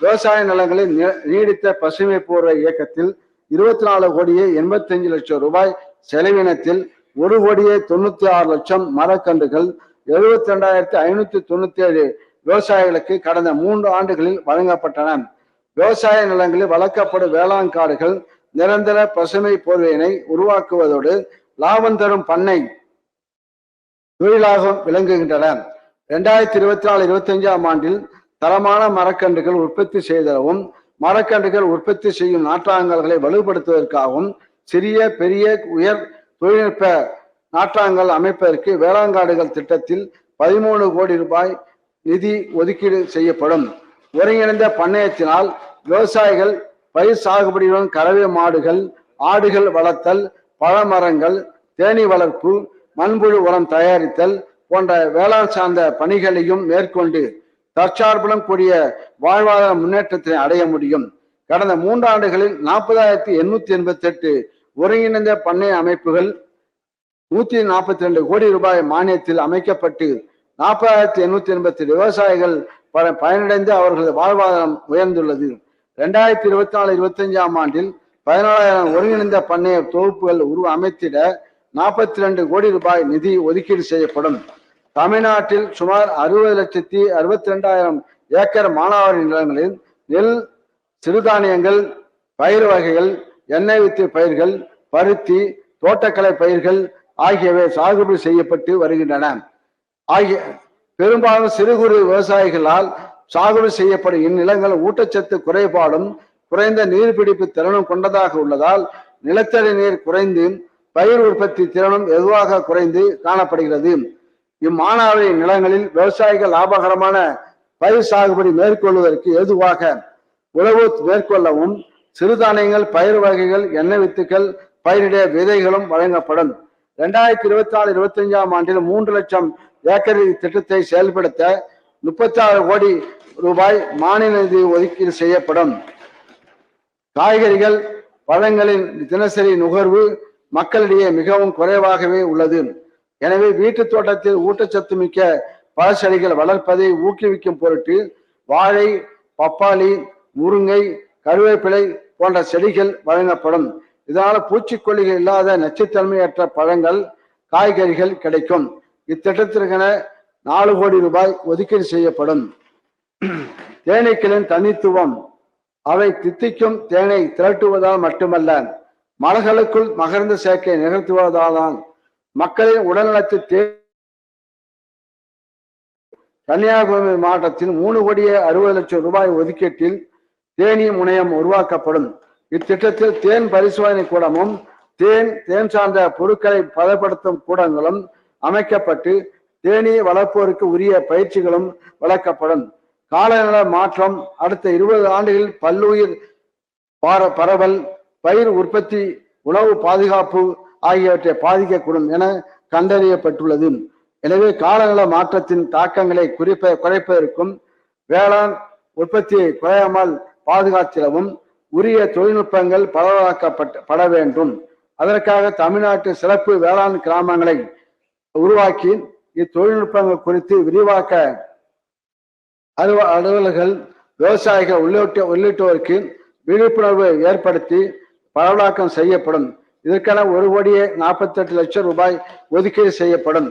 விவசாய நிலங்களில் நீ- நீடித்த பசுமை பூர்வ இயக்கத்தில் இருபத்தி நாலு கோடியே எண்பத்தி அஞ்சு லட்சம் ரூபாய் செலவினத்தில் ஒரு கோடியே தொண்ணூத்தி ஆறு லட்சம் மரக்கன்றுகள் எழுபத்தி ரெண்டாயிரத்தி ஐநூத்தி தொண்ணூத்தி ஏழு விவசாயிகளுக்கு கடந்த மூன்று ஆண்டுகளில் வழங்கப்பட்டன. விவசாய நிலங்களில் வளர்க்கப்படும் வேளாண் காடுகள் நிரந்தர பசுமை போர்வையினை உருவாக்குவதோடு லாபம் தரும் பண்ணை தொழிலாக விளங்குகின்றன. இரண்டாயிரத்தி இருபத்தி நாலு இருபத்தி அஞ்சாம் ஆண்டில் தரமான மரக்கன்றுகள் உற்பத்தி செய்தலவும் மரக்கன்றுகள் உற்பத்தி செய்யும் நாற்றாங்கல்களை வலுப்படுத்துவதற்காகவும் சிறிய பெரிய உயர் தொழில்நுட்ப நாற்றாங்கல் அமைப்பதற்கு வேளாண்காடுகள் திட்டத்தில் பதிமூணு கோடி ரூபாய் நிதி ஒதுக்கீடு செய்யப்படும். ஒருங்கிணைந்த பண்ணையத்தினால் விவசாயிகள் பயிர் சாகுபடியுடன் கறவை மாடுகள் ஆடுகள் வளர்த்தல் பழமரங்கள் தேனீ வளர்ப்பு மண்புழு உரம் தயாரித்தல் போன்ற வேளாண் சார்ந்த பணிகளையும் மேற்கொண்டு தற்சார்புடன் கூடிய வாழ்வாதார முன்னேற்றத்தை அடைய முடியும். கடந்த மூன்றாண்டுகளில் நாற்பதாயிரத்தி எண்ணூத்தி எண்பத்தி எட்டு ஒருங்கிணைந்த பண்ணை அமைப்புகள் நூத்தி நாற்பத்தி ரெண்டு கோடி ரூபாய் மானியத்தில் அமைக்கப்பட்டு நாற்பதாயிரத்தி எண்ணூத்தி எண்பத்தி விவசாயிகள் பல பயனடைந்து அவர்களது வாழ்வாதாரம் உயர்ந்துள்ளது. ரெண்டாயிரத்தி இருபத்தி நாலு இருபத்தி அஞ்சாம் ஆண்டில் பதினாலாயிரம் ஒருங்கிணைந்த பண்ணைய தொகுப்புகள் உருவ அமைத்திட நாற்பத்தி ரெண்டு கோடி ரூபாய் நிதி ஒதுக்கீடு செய்யப்படும். தமிழ்நாட்டில் சுமார் அறுபது லட்சத்தி அறுபத்தி ரெண்டாயிரம் ஏக்கர் மானாவாரி நிலங்களில் நெல் சிறுதானியங்கள் பயிர் வகைகள் எண்ணெய் வித்து பயிர்கள் பருத்தி தோட்டக்கலை பயிர்கள் ஆகியவை சாகுபடி செய்யப்பட்டு வருகின்றன. ஆகிய பெரும்பாலும் சிறு குறு விவசாயிகளால் சாகுபடி செய்யப்படும் இந்நிலங்கள் ஊட்டச்சத்து குறைபாடும் குறைந்த நீர்பிடிப்பு திறனும் கொண்டதாக உள்ளதால் நிலத்தடி நீர் குறைந்து பயிர் உற்பத்தி திறனும் வெகுவாக குறைந்து காணப்படுகிறது. இம்மானாவரி நிலங்களில் விவசாயிகள் லாபகரமான பயிர் சாகுபடி மேற்கொள்வதற்கு ஏதுவாக உழவு மேற்கொள்ளவும் சிறுதானியங்கள் பயிர் வகைகள் எண்ணெய் வித்துக்கள் பயிரிட விதைகளும் வழங்கப்படும். இரண்டாயிரத்தி இருபத்தி நாலு இருபத்தி அஞ்சாம் ஆண்டில் மூன்று லட்சம் ஏக்கர் திட்டத்தை செயல்படுத்த முப்பத்தி ஆறு கோடி ரூபாய் மானிய நிதி ஒதுக்கீடு செய்யப்படும். காய்கறிகள் பழங்களின் தினசரி நுகர்வு மக்களிடையே மிகவும் குறைவாகவே உள்ளது. எனவே வீட்டு தோட்டத்தில் ஊட்டச்சத்து மிக்க பழச்செடிகள் வளர்ப்பதை ஊக்குவிக்கும் பொருட்டு வாழை பப்பாளி முருங்கை கருவேப்பிலை போன்ற செடிகள் வழங்கப்படும். இதனால் பூச்சிக்கொல்லிகள் இல்லாத நச்சுத்தன்மையற்ற பழங்கள் காய்கறிகள் கிடைக்கும். இத்திட்டத்திற்கென நாலு கோடி ரூபாய் ஒதுக்கீடு செய்யப்படும். தேனீக்களின் தனித்துவம். அவை தித்திக்கும் தேனை திரட்டுவதால் மட்டுமல்ல மலர்களுக்குள் மகர்ந்த சேர்க்கை நிகழ்த்துவதால்தான் மக்களின் உடல்நலத்தை தே கன்னியாகுமரி மாவட்டத்தில் மூணு கோடியே அறுபது லட்சம் ரூபாய் ஒதுக்கீட்டில் தேனி முனையம் உருவாக்கப்படும். இத்திட்டத்தில் தேன் பரிசோதனை கூடமும் தேன் தேன் சார்ந்த பொருட்களை பதப்படுத்தும் கூடங்களும் அமைக்கப்பட்டு தேனீ வளர்ப்போருக்கு உரிய பயிற்சிகளும் வழங்கப்படும். காலநிலை மாற்றம் அடுத்த இருபது ஆண்டுகளில் பல்லுயிர் பார- பரவல் பயிர் உற்பத்தி உணவு பாதுகாப்பு ஆகியவற்றை பாதிக்கக்கூடும் என கண்டறியப்பட்டுள்ளது. எனவே காலநில மாற்றத்தின் தாக்கங்களை குறிப்ப குறைப்பதற்கும் வேளாண் உற்பத்தியை குறையாமல் பாதுகாத்திடவும் உரிய தொழில்நுட்பங்கள் பரவலாக்கப்பட்ட பட வேண்டும். அதற்காக தமிழ்நாட்டு சிறப்பு வேளாண் கிராமங்களை உருவாக்கி இத்தொழில்நுட்பங்கள் குறித்து விரிவாக்க அலுவ அலுவலர்கள் விவசாயிகள் உள்ளிட்ட உள்ளிட்டோருக்கு விழிப்புணர்வு ஏற்படுத்தி பரவலாக்கம் செய்யப்படும். இதற்கென ஒரு கோடியே நாற்பத்தி எட்டு லட்சம் ரூபாய் ஒதுக்கீடு செய்யப்படும்.